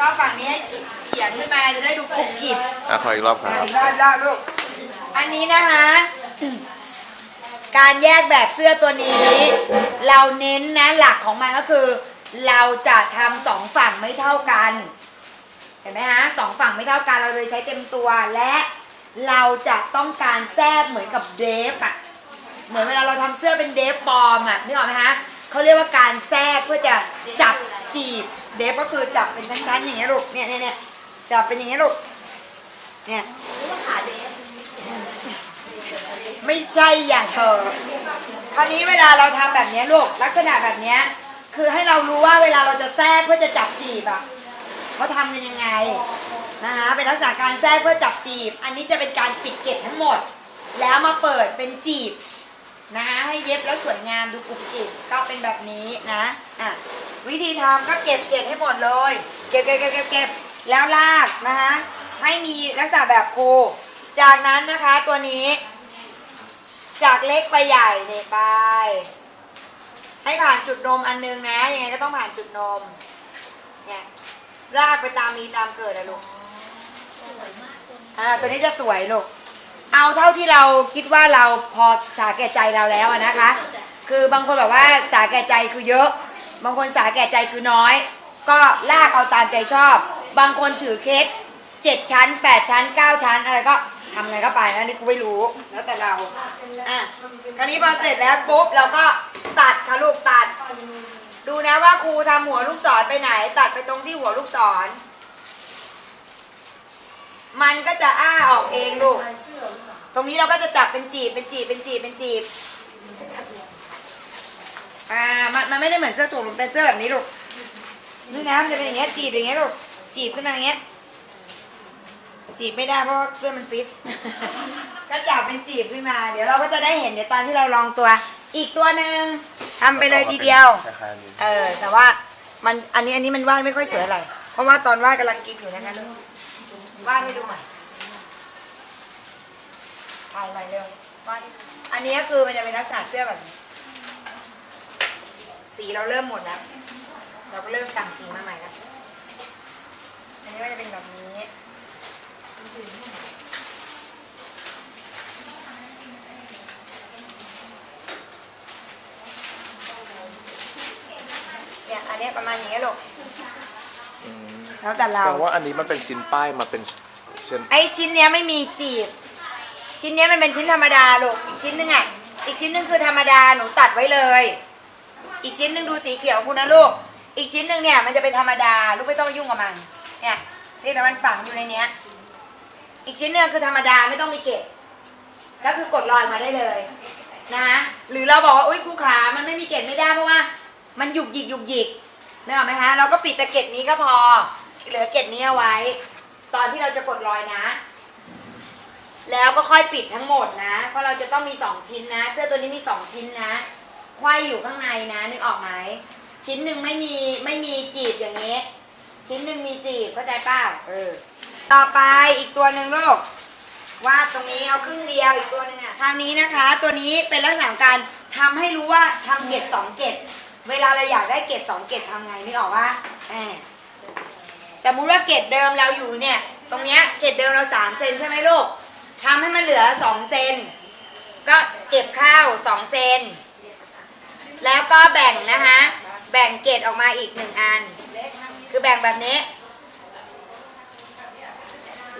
ก็ฝั่งนี้ให้เฉียงขึ้นมาจะได้ดูกรุบกริบอะขออีกรอบครับอีกรอบรอบลูก อันนี้นะคะ การแยกแบบเสื้อตัวนี้ เราเน้นนะหลักของมันก็คือ เราจะทำสองฝั่งไม่เท่ากัน เห็นไหมฮะสองฝั่งไม่เท่ากันเราเลยใช้เต็มตัวและเราจะต้องการแทรกเหมือนกับเดฟอะเหมือนเวลาเราทำเสื้อเป็นเดฟปลอมอะนึกออกไหมฮะเขาเรียกว่าการแทรกเพื่อจะจับจีบ เดฟก็คือจับเป็นชั้นๆอย่างเงี้ยลูกเนี่ยเนี่ยเนี่ยจับเป็นอย่างเงี้ยลูกเนี่ยไม่ใช่อย่างเธอคราวนี้เวลาเราทำแบบเนี้ยลูกลักษณะแบบเนี้ยคือให้เรารู้ว่าเวลาเราจะแทรกเพื่อจะจับจีบอะเขาทำกันยังไงนะคะเป็นลักษณะการแทรกเพื่อจับจีบ อันนี้จะเป็นการปิดเกล็ดทั้งหมด แล้วมาเปิดเป็นจีบนะคะให้เย็บแล้วสวยงามดูกรุบกริบก็เป็นแบบนี้นะ อะวิธีทำก็เก็บเกล็ดให้หมดเลย เก็บเก็บเก็บเก็บเก็บแล้วลากนะคะให้มีลักษณะแบบโคจากนั้นนะคะตัวนี้ จากเล็กไปใหญ่เนี่ยไป ให้ผ่านจุดนมอันนึงนะยังไงก็ต้องผ่านจุดนมเนี่ยรากไปตามมีตามเกิดอะลูกอ่าตัวนี้จะสวยลูกเอาเท่าที่เราคิดว่าเราพอสาแก่ใจเราแล้วอะนะคะ คือบางคนบอกว่าสาแก่ใจคือเยอะ บางคนสาแก่ใจคือน้อย ก็ลากเอาตามใจชอบ บางคนถือเคสเจ็ดชั้นแปดชั้นเก้าชั้นอะไรก็ทำอะไงก็ไปนะนี่กูไม่รู้แล้วแต่เราอะคราวนี้พอเสร็จแล้วปุ๊บเราก็ตัดค่ะลูกตัด ดูนะว่าครูทำหัวลูกศรไปไหน ตัดไปตรงที่หัวลูกศร มันก็จะอ้าออกเองลูก ตรงนี้เราก็จะจับเป็นจีบเป็นจีบเป็นจีบเป็นจีบ อ่ามันมันไม่ได้เหมือนเสื้อถุงมันเป็นเสื้อแบบนี้ลูกนี่นะมันจะเป็นอย่างเงี้ยจีบอย่างเงี้ยลูกจีบขึ้นมาอย่างเงี้ยจีบไม่ได้เพราะเสื้อมันฟิต ก็จับเป็นจีบขึ้นมา เดี๋ยวเราก็จะได้เห็นเดี๋ยวตอนที่เราลองตัว อีกตัวหนึ่งทำไปเลยทีเดียวคล้ายๆนี้เออ แต่ว่ามันอันนี้อันนี้มันวาดไม่ค่อยสวยอะไร เพราะว่าตอนวาดกำลังกินอยู่นะคะลูกวาดให้ดูใหม่ถ่ายใหม่เร็ววาดให้ดูอันนี้ก็คือมันจะเป็นลักษณะเสื้อแบบนี้ สีเราเริ่มหมดแล้ว เราก็เริ่มสั่งสีมาใหม่แล้วอันนี้ก็จะเป็นแบบนี้เนี่ยอันเนี้ยประมาณอย่างเงี้ยลูกอืมแล้วแต่เราแปลว่าอันนี้มันเป็นชิ้นป้ายมาเป็นเส้นไอ้ชิ้นเนี้ยไม่มีจีบ ชิ้นเนี้ยมันเป็นชิ้นธรรมดาลูกอีกชิ้นหนึงอะอีกชิ้นหนึงคือธรรมดาหนูตัดไว้เลย อีกชิ้นหนึ่งดูสีเขียวของคุณนะลูก อีกชิ้นหนึ่งเนี่ยมันจะเป็นธรรมดา ลูกไม่ต้องยุ่งกับมัน เนี่ยนี่แต่มันฝังอยู่ในเนี้ย อีกชิ้นหนึงคือธรรมดาไม่ต้องมีเกล็ดก็คือกดรอยมาได้เลยนะหรือเราบอกว่าอุ้ยครูขา มันไม่มีเกล็ดไม่ได้เพราะว่า มันหยุกหยิกหยุกหยิกนึกออไหมคะเราก็ปิดแต่เกล็ดนี้ก็พอ เหลือเกล็ดนี้เอาไว้ ตอนที่เราจะกดรอยนะ แล้วก็ค่อยปิดทั้งหมดนะ เพราะเราจะต้องมีสองชิ้นนะ เสื้อตัวนี้มีสองชิ้นนะ ไขว้อยู่ข้างในนะนึกออกไหมชิ้นหนึ่งไม่มีไม่มีจีบอย่างนี้ ชิ้นหนึ่งมีจีบเข้าใจเปล่าเออต่อไปอีกตัวหนึ่งลูกวาดตรงนี้เอาครึ่งเดียวอีกตัวหนึ่งอะทางนี้นะคะ ตัวนี้เป็นลักษณะของการทำให้รู้ว่าทำเกตสองเกตเวลาเราอยากได้เกตสองเกตทำไงนึกออกว่าแอบสมมุติว่าเกตเดิมเราอยู่เนี่ย ตรงเนี้ยเกตเดิมเราสามเซนใช่ไหมลูกทำให้มันเหลือสองเซนก็เก็บข้าวสองเซน แล้วก็แบ่งนะคะ แบ่งเกตออกมาอีกหนึ่งอัน คือแบ่งแบบนี้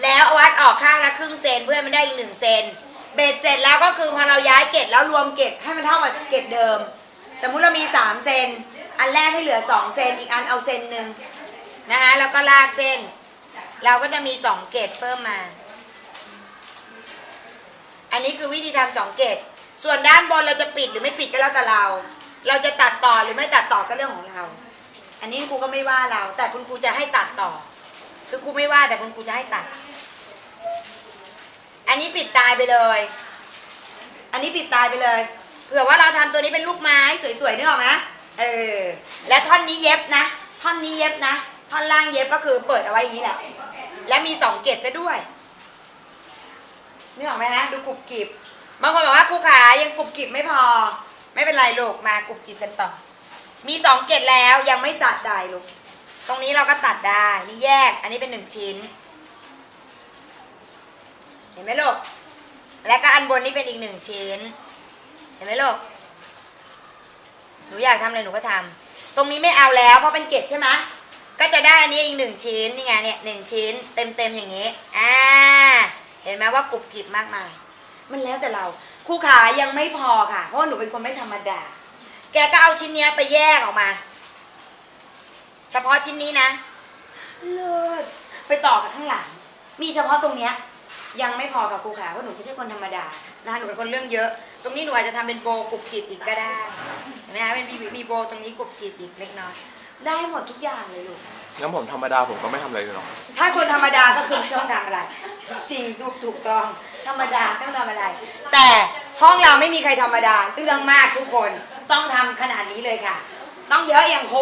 แล้ววัดออกข้างละครึ่งเซนเพื่อให้มันได้อีกหนึ่งเซน เบ็ดเสร็จแล้วก็คือพอเราย้ายเกตแล้วรวมเกตให้มันเท่ากับเกตเดิม สมมุติเรามีสามเซน อันแรกให้เหลือสองเซน อีกอันเอาเซนหนึ่งนะคะแล้วก็ลากเส้น เราก็จะมีสองเกตเพิ่มมา อันนี้คือวิธีทำสองเกตส่วนด้านบนเราจะปิดหรือไม่ปิดก็แล้วแต่เรา เราจะตัดต่อหรือไม่ตัดต่อก็เรื่องของเรา อันนี้ครูก็ไม่ว่าเรา แต่คุณครูจะให้ตัดต่อ คือครูไม่ว่าแต่คุณครูจะให้ตัด อันนี้ปิดตายไปเลย อันนี้ปิดตายไปเลย เผื่อว่าเราทำตัวนี้เป็นลูกไม้สวยๆนึกออกไหมเออ และท่อนนี้เย็บนะ ท่อนนี้เย็บนะ ท่อนล่างเย็บก็คือเปิดเอาไว้อย่างนี้แหละ และมีสองเกตซะด้วยนึกออกไหมฮะดูกรุบกริบบางคนบอกว่าครูขายังกรุบกริบไม่พอ ไม่เป็นไรลูกมากรุบกริบกันต่อ มีสองเกตแล้วยังไม่สะใจลูก ตรงนี้เราก็ตัดได้นี่แยก อันนี้เป็นหนึ่งชิ้น เห็นไหมลูก แล้วก็อันบนนี่เป็นอีกหนึ่งชิ้น เห็นไหมลูก หนูอยากทำอะไรหนูก็ทำ ตรงนี้ไม่เอาแล้วเพราะเป็นเกล็ดใช่ไหมก็จะได้อันนี้อีกหนึ่งชิ้นนี่ไงเนี่ยหนึ่งชิ้นเต็มเต็มอย่างนี้ อ่า เห็นไหมว่ากรุบกริบมากมาย มันแล้วแต่เรา ครูขายังไม่พอค่ะ เพราะว่าหนูเป็นคนไม่ธรรมดา แกก็เอาชิ้นเนี้ยไปแยกออกมา เฉพาะชิ้นนี้นะ เลิศไปต่อกับข้างหลัง มีเฉพาะตรงเนี้ยยังไม่พอกับครูขาเพราะหนูไม่ใช่คนธรรมดานะคะหนูเป็นคนเรื่องเยอะ ตรงนี้หนูอาจจะทำเป็นโบว์กรุบกริบอีกก็ได้เห็นไหมคะเป็นมีมีโบว์ตรงนี้กรุบกริบอีกเล็กน้อยได้หมดทุกอย่างเลยลูก งั้นผมธรรมดาผมก็ไม่ทำอะไรเลยหรอกถ้าคนธรรมดาก็คือไม่ต้องทำอะไร จริงถูกถูกต้อง ธรรมดาต้องทำอะไร แต่ห้องเราไม่มีใครธรรมดาเรื่องมากทุกคนต้องทำขนาดนี้เลยค่ะ ต้องเยอะอย่างโค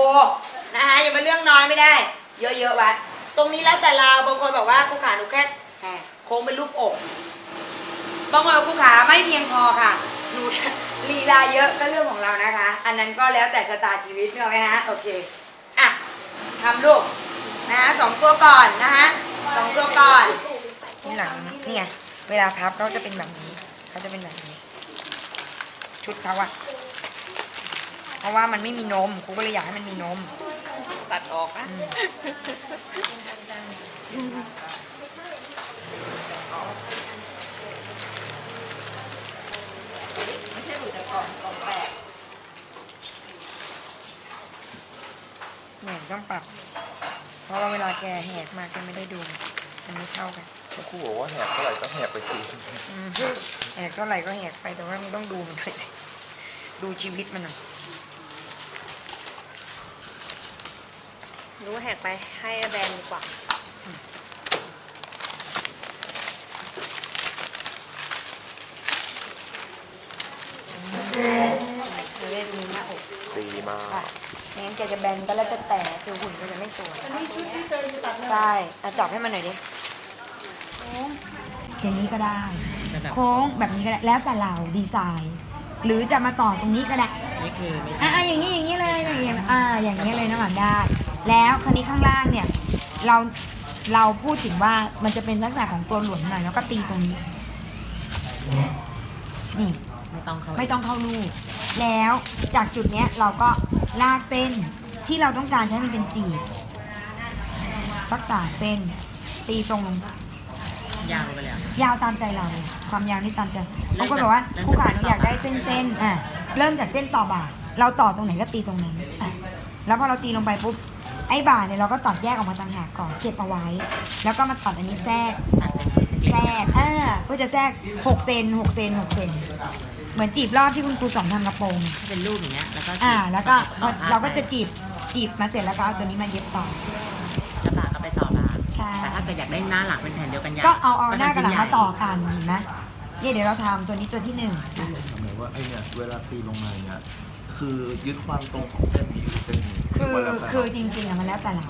นะคะอย่ามาเรื่องน้อยไม่ได้ เยอะๆไว้ตรงนี้แล้วแต่เราบางคนบอกว่าคู่ขาหนูแค่แหมโค้งเป็นรูปอกบางคนบอกคู่ขาไม่เพียงพอค่ะหนู ลีลาเยอะก็เรื่องของเรานะคะ อันนั้นก็แล้วแต่ชะตาชีวิตเนกอะไหมฮะโอเคอะทำลูกนะสองตัวก่อนนะคะสองตัวก่อนชิ้นหลังเนี่ย เวลาพับเขาจะเป็นแบบนี้เขาจะเป็นแบบนี้ ชุดเขาอะเพราะว่ามันไม่มีนมครูก็เลยอยากให้มันมีนม ตัดออกนะไม่ใช่หนูจะกล่องกล่องแปดเนี่ยต้องปรับ เพราะว่าเวลาแกแหกมาแกไม่ได้ดู มันไม่เท่ากันถ้า ครูบอกว่าแหกเท่าไหร่ก็แหกไปสิอืมแหกเท่าไหร่ก็แหกไปแต่ว่ามันต้องดูมันด้วยสิดูชีวิตมันหน่อยรู้แหกไปให้แบรนด์ดีกว่าจะได้มีหน้าอกดีมากค่ะไม่งั้นแกจะแบนก็แล้วแต่แต่คือหุ่นก็จะไม่สวยใช่อะตอบให้มันหน่อยดิ อย่างนี้ก็ได้โค้งแบบนี้ก็ได้ แล้วแต่เราดีไซน์ หรือจะมาต่อตรงนี้ก็ได้ นี่คือไม่อ่าอย่างนี้อย่างนี้เลยอย่างนี้อ่าอย่างนี้เลยนะหวานได้ แล้วคราวนี้ข้างล่างเนี่ยเราเราพูดถึงว่ามันจะเป็นลักษณะของตัวหลวมหน่อยแล้วก็ตีตรงนี้นี่ไม่ต้องเข้าไม่ต้องเข้าลูกแล้วจากจุดเนี้ยเราก็ลากเส้นที่เราต้องการให้มันเป็นจีบสักสามเส้น ตีตรงลง ยาวไปเลยอะ ยาวตามใจเรา ความยาวนี่ตามใจเริ่บางมคนบอกว่าจากผู้ขาหนูเริ่มจากอยากได้เส้นเส้นๆอะเริ่มจากเส้นต่อบ่า เราต่อตรงไหนก็ตีตรงนั้นอะแล้วพอเราตีลงไปปุ๊บไอ้บ่าเนี่ยเราก็ตัดแยกออกมาต่างหากก่อนเก็บเอาไว้ แล้วก็มาตัดอันนี้แทรก ตัดเป็นชิ้นเล็กแทรกอ่าเพื่อจะแทรก6เซน6เซน6เซนเหมือนจีบรอบที่คุณครูสอนทำกระโปรงให้เป็นรูปอย่างเงี้ย แล้วก็อ่า แล้วก็ต่อเราก็จะจีบจีบมาเสร็จแล้วก็เอาตัวนี้มาเย็บต่อ แต่ถ้าเกิดอยากได้หน้าหลังเป็นแผ่นเดียวกันยาวก็เอาเอาหน้ากับหลังชิ้มาต่อกันเห็นไหมเนี่ยเดี๋ยวเราทำตัวนี้ตัวที่หนึ่งอะหมายว่าไอเนี่ยเวลาตีลงมาเนี่ยคือยึดความตรงของเส้นนี้หรือเส้นนี้คือว่าแล้วแต่คือจริงๆอะมันแล้วแต่เรา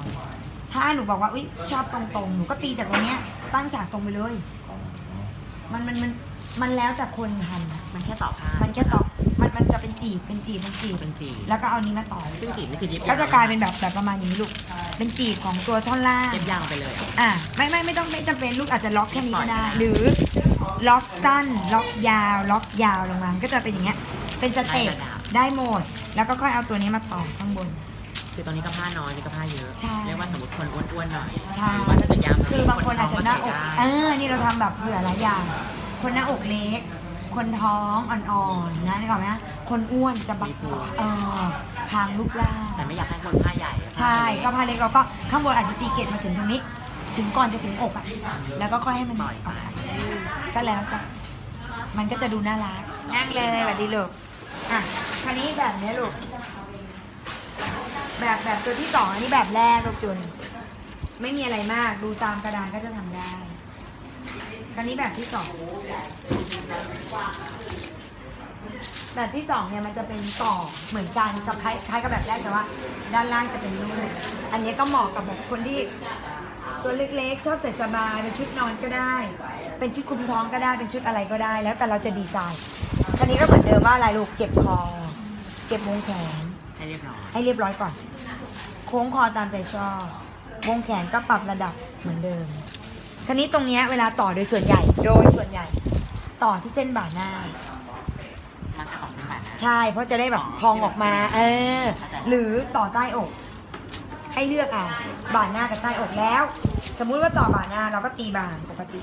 ถ้าหนูบอกว่าอุ้ยชอบตรงๆหนูก็ตีจากตรงเนี้ยตั้งฉากตรงไปเลย มันมันมัน มันแล้วแต่คนทำอะมันแค่ต่อผ้ามันแค่ต่อมันมันจะเป็นจีบเป็นจีบเป็นจีบเป็นจีบแล้วก็เอานี้มาต่อ ซึ่งจีบนี่คือเย็บก็จะกลายเป็นแบบแบบประมาณอย่างนี้ลูก เป็นจีบของตัวท่อนล่าง เย็บยาวไปเลยอะ อะไม่ไม่ไม่ต้องไม่จำเป็นลูกอาจจะล็อกแค่นี้ก็ได้ หรือล็อกสั้น ล็อกยาว ล็อกยาวลงมาก็จะเป็นอย่างเงี้ย เป็นสเต็ปได้หมด แล้วก็ค่อยเอาตัวนี้มาต่อข้างบน คือตรงนี้ก็ผ้าน้อยนี่ก็ผ้าเยอะใช่ เรียกว่าสมมติคนอ้วนๆหน่อยใช่หรือว่าถ้าเกิดยาวคือบางคนอาจจะหน้าอก เอเอออนี่เราทำแบบเผื่อหลายอย่าง คนหน้าอกเล็ก คนท้องอ่อนๆนะนึกออกไหมคนอ้วนจะบักเออทางรูปร่างแต่ไม่อยากให้คนผ้าใหญ่อะใช่ก็ผ้าเล็กเราก็ข้างบนอาจจะตีเกตมาถึงตรงนี้ ถึงก่อนจะถึงอกอะแล้วก็ค่อยให้มันปล่อยไปก็แล้วแต่มันก็จะดูน่ารักนั่งเลยสวัสดีลูกอะคราวนี้แบบเนี้ยลูกแบบแบบตัวที่สองอันนี้แบบแรกลูกจุน ไม่มีอะไรมากดูตามกระดานก็จะทำได้ คราวนี้แบบที่สองแบบที่สองเนี่ยมันจะเป็นต่อเหมือนกันกับคล้ายคล้ายกับแบบแรกแต่ว่า ด้านล่างจะเป็นรูปอันนี้ก็เหมาะกับแบบคนที่ตัวเล็กๆ ชอบใส่สบายเป็นชุดนอนก็ได้ เป็นชุดคลุมท้องก็ได้เป็นชุดอะไรก็ได้ แล้วแต่เราจะดีไซน์คราวนี้ก็เหมือนเดิมว่าอะไรลูกเก็บคอ เก็บวงแขนให้เรียบร้อยให้เรียบร้อยก่อน โค้งคอตามใจชอบวงแขนก็ปรับระดับเหมือนเดิม ทีนี้ตรงเนี้ยเวลาต่อโดยส่วนใหญ่ โดยส่วนใหญ่ ต่อที่เส้นบ่าหน้า มันจะออกเส้นบ่านะ ใช่ เพราะจะได้แบบพองออกมา เออ หรือต่อใต้อก ให้เลือกเอาบ่าหน้ากับใต้อกแล้ว สมมุติว่าต่อบ่าหน้าเราก็ตีบ่าปกติ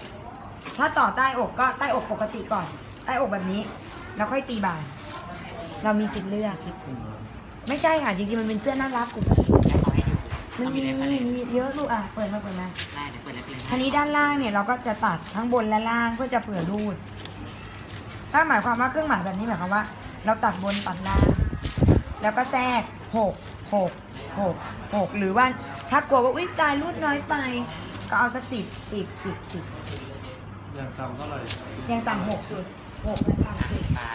ถ้าต่อใต้อกก็ใต้อกปกติก่อน ใต้อกแบบนี้ แล้วค่อยตีบ่าเรามีสิทธิ์เลือก ไม่ใช่ค่ะ จริงๆ มันเป็นเสื้อน่ารักกลุ่มแล้วขอให้ดู มันเอามีมีเล็บอะไรมีเยอะลูกอะเปิดมาเปิดมาได้เดี๋ยวเปิดเล็บเลยทีนี้ด้านล่างเนี่ยเราก็จะตัดทั้งบนและล่างเพื่อจะเผื่อรูด ถ้าหมายความว่าเครื่องหมายแบบนี้หมายความว่า เราตัดบนตัดล่าง แล้วก็แทรกหกหกหกหกหรือว่าถ้ากลัวว่าอุ้ยตายรูดน้อยไป ก็เอาสักสิบสิบสิบสิบอย่างต่ำเท่าไหร่ยังต่ำหกสุดหกและต่ำสิบตา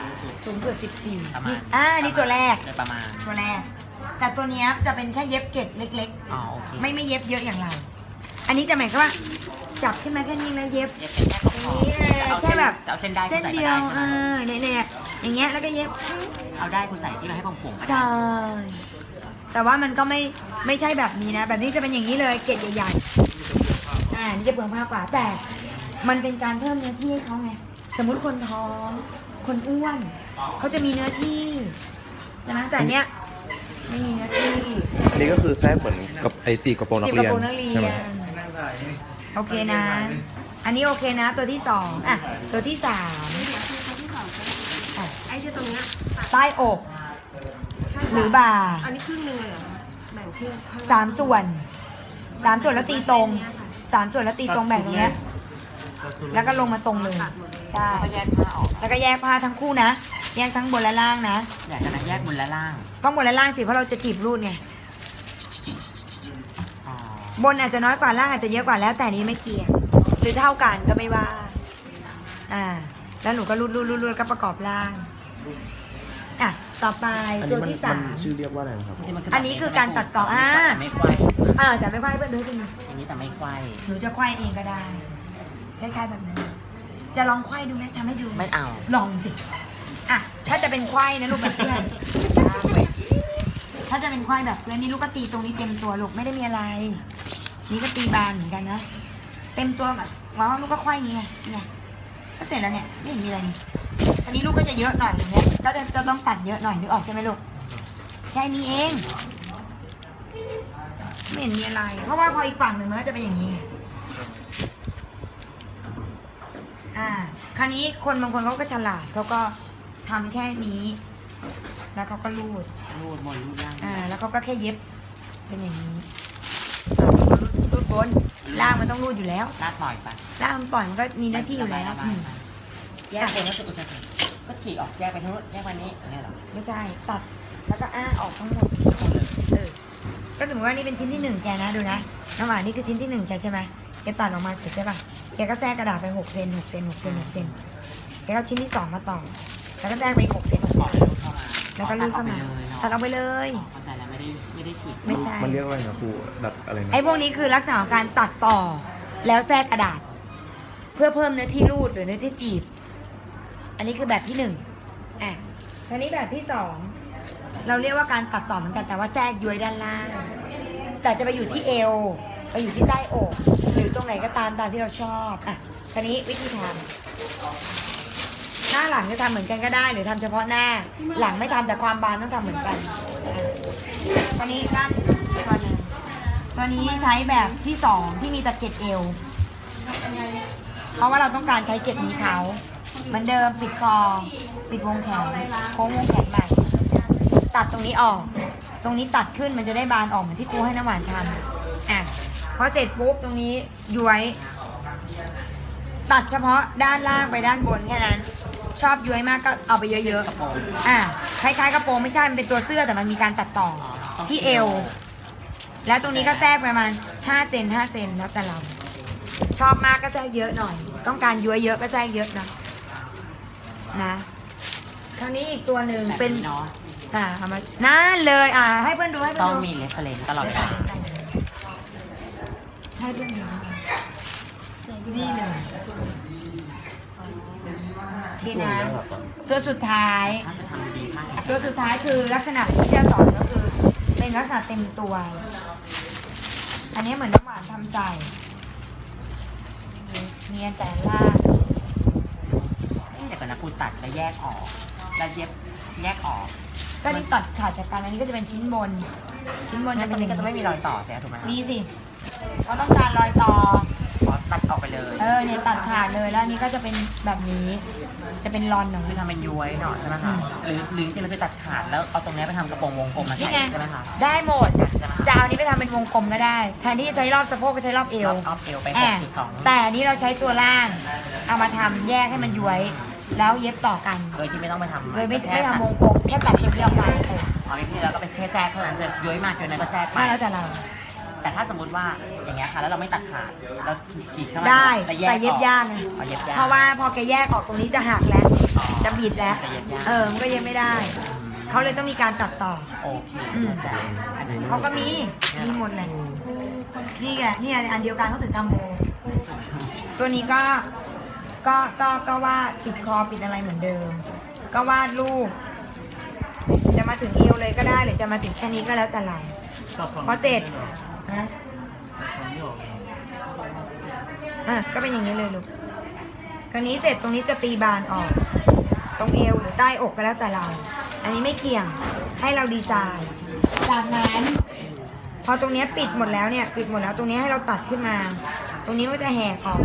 สูงสุดสิบสี่ประมาณอ่านี่ตัวแรกโดยประมาณ ตัวแรก แต่ตัวเนี้ยจะเป็นแค่เย็บเกล็ดเล็กอ๋อโอเคๆ ไม่ไม่เย็บเยอะอย่างเรา อันนี้จะหมายความว่าจับขึ้นมาแค่นี้แล้วเย็บ เย็บเป็นแค่ขอบขอบนี่เลยจะเอาแค่เส้นแบบ จะเอาเส้นได้เส้นกูใส่เดีก็ยวได้ใช่เอไหมอเนี่ยเนี่ยอย่างเงี้ยแล้วก็เย็บ เอาได้กูใส่ที่เราให้ผมผมก็ได้ใช่ แต่ว่ามันก็ไม่ไม่ใช่แบบนี้นะ แบบนี้จะเป็นอย่างนี้เลยเกล็ดใหญ่ๆ อ่า นี่จะเปลืองผ้ากว่า แต่มันเป็นการเพิ่มเนื้อที่ให้เขาไง สมมุติคนท้อง คนอ้วน เขาจะมีเนื้อที่นะแต่อันเนี้ย ไม่มีเนื้อที่อันนี้ก็คือแทรกเหมือนกับไอจีกระโปรงนัจีกบกระเรียนโปรงนักเรียใช่ไหมนโอเคนะ อันนี้โอเคนะตัวที่สองอะตัวที่สามอะไอ้ที่ตรงเนี้ยใต้อกหรือบ่า อันนี้ครึ่งหนึงเลยเหรอแบ่งครึ่งข้างสามส่วนสามส่วนแล้วตีตรงสามส่วนแล้วตีตรงแบ่งตรงเนี้ยแล้วก็ลงมาตรงเลยใช่แล้วก็แยกผ้าออกแล้วก็แยกผ้าทั้งคู่นะ แยกทั้งบนและล่างนะ อยากจะนั้นแยกบนและล่างต้องบนและล่างสิเพราะเราจะจีบรูดไงอ๋อบนอาจจะน้อยกว่าล่างอาจจะเยอะกว่าแล้วแต่นี้ไม่เกี่ยงหรือเท่ากันก็ไม่ว่า อ่า แล้วหนูก็รูดรูดรูดรูดก็ประกอบล่าง อะ ต่อไปอันตันี้วมันที่สาม มันชื่อเรียกว่าอะไรนะครับ จริงๆมันคืออัอันนี้คือการตัดต่ออ่าไม่ไขว้ใช่ไหมเออแต่ไม่ค่อยให้เพื่อนดูให้ดูอย่างนี้แต่ไม่ไขว้หนูจะไขว้เองก็ได้คล้ายๆแบบนั้น จะลองไขว้ดูไหมทำให้ดูไม่เอา ลองสิ อะถ้าจะเป็นไขว้นะลูกแบบเพื่อนถ้าจะเป็นไขว้แบบเพื่อนนี่ลูกก็ตีตรงนี้เต็มตัวลูกไม่ได้มีอะไร นี่ก็ตีบานเหมือนกันนะเต็มตัวแบบว่าลูกก็ไขว้อย่างนี้ไงเนี่ยก็เสร็จแล้วเนี่ยไม่เห็นมีอะไรนี่อันนี้ลูกก็จะเยอะหน่อยอย่างเงี้ยก็จะจะต้องตัดเยอะหน่อยนึกออกใช่ไหมลูกแค่นี้เองไม่เห็นมีอะไร เพราะว่าพออีกฝั่งหนึ่งมันก็จะเป็นอย่างนี้อ่าคราวนี้คนบางคนเขาก็ฉลาดเขาก็ ทำแค่นี้ แล้วเขาก็รูด รูดบนรูดล่างอ่า แล้วเขาก็แค่เย็บ เป็นอย่างนี้อ่ารูดบนล่างมันต้องรูดอยู่แล้ว ลาดปล่อยไปล่างมันปล่อยมันก็มีหน้าที่อยู่แล้วระบาอืม ไปแยกเป็นก็คืออุจจาระก็ฉีกออกแยกไปทั้งนู้นแยกไปนี้อย่างเงี้ยเหรอไม่ใช่ ตัดแล้วก็อ้าออกทั้งหมดเออ ก็สมมติว่านี่เป็นชิ้นที่หนึ่งแกนะดูนะน้ำหวานนี่คือชิ้นที่หนึ่งแกใช่ไหมแกตัดออกมาเสร็จใช่ป่ะแกก็แทรกกระดาษไปหกเซนหกเซนหกเซนหกเซนแกก็เอาชิ้นที่สองมาต่อ แล้วก็แทรกไปอีกหกเซนหกขอเซนรูดเข้ามาแล้วก็รูดเข้ามา ตัดออกไปเลยอ๋อเข้าใจแล้วไม่ได้ไม่ได้ฉีกไม่ใช่ มันเรียกว่าอะไรนะครูดัดอะไรนะไอ้พวกนี้คือลักษณะของการตัดต่อ แล้วแทรกกระดาษ เพื่อเพิ่มเนื้อที่รูดหรือเนื้อที่จีบ อันนี้คือแบบที่หนึ่งอะทีนี้แบบที่สองเราเรียกว่าการตัดต่อเหมือนกันแต่ว่าแทรกย้วยด้านล่าง แต่จะไปอยู่ที่เอว ไปอยู่ที่ใต้อกหรือตรงไหนก็ตามตามที่เราชอบอะทีนี้วิธีทำห น้าหลังจะทำเหมือนกันก็ได้ หรือทำเฉพาะหน้า หลังไม่ทำแต่ความบานต้องทำเหมือนกันอะตอนนี้ด้านตัวหนึงตัวนี้ใช้แบบที่สองที่มีตะเก็ดเอว เพราะว่าเราต้องการใช้เกล็ดนี้เขาเหมือนเดิมปิดคอปิดวงแขนโค้งวงแขนใหม่ ตัดตรงนี้ออก ตรงนี้ตัดขึ้นมันจะได้บานออกเหมือนที่ครูให้น้ำหวานทำอะพอเสร็จปุ๊บตรงนี้ย้วย ตัดเฉพาะด้านล่างไปด้านบนแค่นั้น ชอบย้วยมากก็เอาไปเยอะกระโปรงๆอะคล้ายๆกระโปรงไม่ใช่ มันเป็นตัวเสื้อแต่มันมีการตัดต่อที่เอว แล้วตรงนี้ก็แทรกประมาณ5เซน5เซนแล้วแต่เรา ชอบมากก็แทรกเยอะหน่อย ต้องการย้วยเยอะก็แทรกเยอะนะนะคราวนี้อีกตัวหนึ่งแบบเป็นนี้เนาะอ่าเอามานั่นเลยอ่า ให้เพื่อนดูให้เพื่อต้อนงดูมีเรฟเฟรนตลอดเวลาให้เพื่อนดูนี่เลย ดีนะ ตัวสุดท้ายถ้าจะทำดีๆมากตัวสุดท้ายคือลักษณะที่จะสอนก็คือเป็นเป็นลักษณะเต็มตัว อันนี้เหมือนน้ำหวานทำใส่ เนียนแต่ล่างเดี๋ยวก่อนนะกูตัดแล้วแยกออก แล้วเย็บแยกออก ก็นี่ตัดขาดจากกันอันนี้ก็จะเป็นชิ้นบน ชิ้นบนแล้จะวตเป็รนงนี้ก็จะไม่มีรอยต่อเสียถูกไหมคะมีสิเขาต้องการรอยต่อ เลยเออเนี่ยตัดขาดเลยแล้วอันนี้ก็จะเป็นแบบนี้ จะเป็นรอนของคือทำเป็นย้วยเนาะใช่ไหมคะหรือหรือจริงๆเราไปตัดขาดแล้วเอาตรงเนี้ยไปทำกระโปรงวงกลมมานี่ใส่ไง ใช่ไหมคะได้หมดจะเอาอันนี้ไปทำเป็นวงกลมก็ได้ แทนที่จะใช้รอบสะโพกก็ใช้รอบเอรวอบออฟเอวไปอะ6.2แต่อันนี้เราใช้ตัวล่าง เอามาทำแยกให้มันย้วย แล้วเย็บต่อกัน โดยที่ไม่ต้องไปทำโดยไม่แค่ไม่ทำวงกลมแค่ตัดตรงนี้ออกไปเอออ๋อพี่แล้วก็เป็นแทรกๆเท่านั้นจะย้วยมากย้วยน้อยก็แทรกไปไม่แล้วแต่เรา แต่ถ้าสมมติว่าอย่างเงี้ยค่ะแล้วเราไม่ตัดขาดเราฉีกเข้ามาได้แล้วแต่เย็บออกยากไงอ๋อเย็บยาก เพราะว่าพอแกแยกออกตรงนี้จะหักแล้ว อ๋อจะบิดแล้ว จะเย็บยาก เออมันก็เย็บไม่ได้ เขาเลยต้องมีการตัดต่อ โอเคอืมเข้าใจเขาก็มีมีหมดเลยนี่ไงนี่ไงอันเดียวกันเขาถึงทำโบ ตัวนี้ก็ก็ก็ก็วาดปิดคอปิดอะไรเหมือนเดิม ก็วาดรูปจะมาถึงเอวเลยก็ได้หรือจะมาถึงแค่นี้ก็แล้วแต่เราพอเสร็จ ฮะอะก็เป็นอย่างนี้เลยลูกคราวนี้เสร็จตรงนี้จะตีบานออก ตรงเอวหรือใต้อกก็แล้วแต่เรา อันนี้ไม่เกี่ยงให้เราดีไซน์ จากนั้นพอตรงนี้ปิดหมดแล้วเนี่ยปิดหมดแล้วตรงนี้ให้เราตัดขึ้นมา ตรงนี้มันจะแหกออก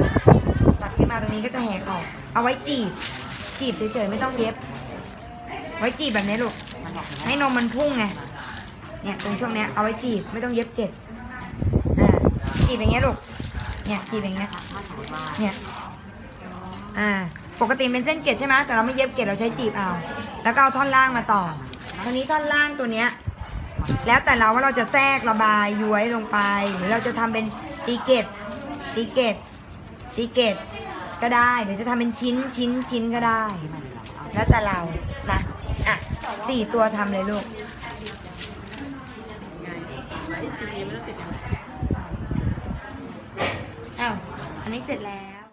ตัดขึ้นมาตรงนี้ก็จะแหกออก เอาไว้จีบ จีบเฉยๆไม่ต้องเย็บ ไว้จีบแบบนี้ลูกให้นมมันพุ่งไงเนี่ยตรงช่วงเนี้ยเอาไว้จีบไม่ต้องเย็บเกล็ด จีบอย่างเงี้ยลูก เนี่ยจีบอย่างเงี้ย เนี่ย อ่า ปกติเป็นเส้นเกล็ดใช่ไหมแต่เราไม่เย็บเกล็ดเราใช้จีบเอา แล้วก็เอาท่อนล่างมาต่อทีนี้ท่อนล่างตัวเนี้ย แล้วแต่เราว่าเราจะแทรกระบายย้วยลงไป หรือเราจะทำเป็นตีเกตตีเกตตีเกตก็ได้หรือจะทำเป็นชิ้นชิ้นชิ้นก็ได้ แล้วแต่เรา นะ อะสี่ตัวทำเลยลูก อ้าว อันนี้เสร็จแล้ว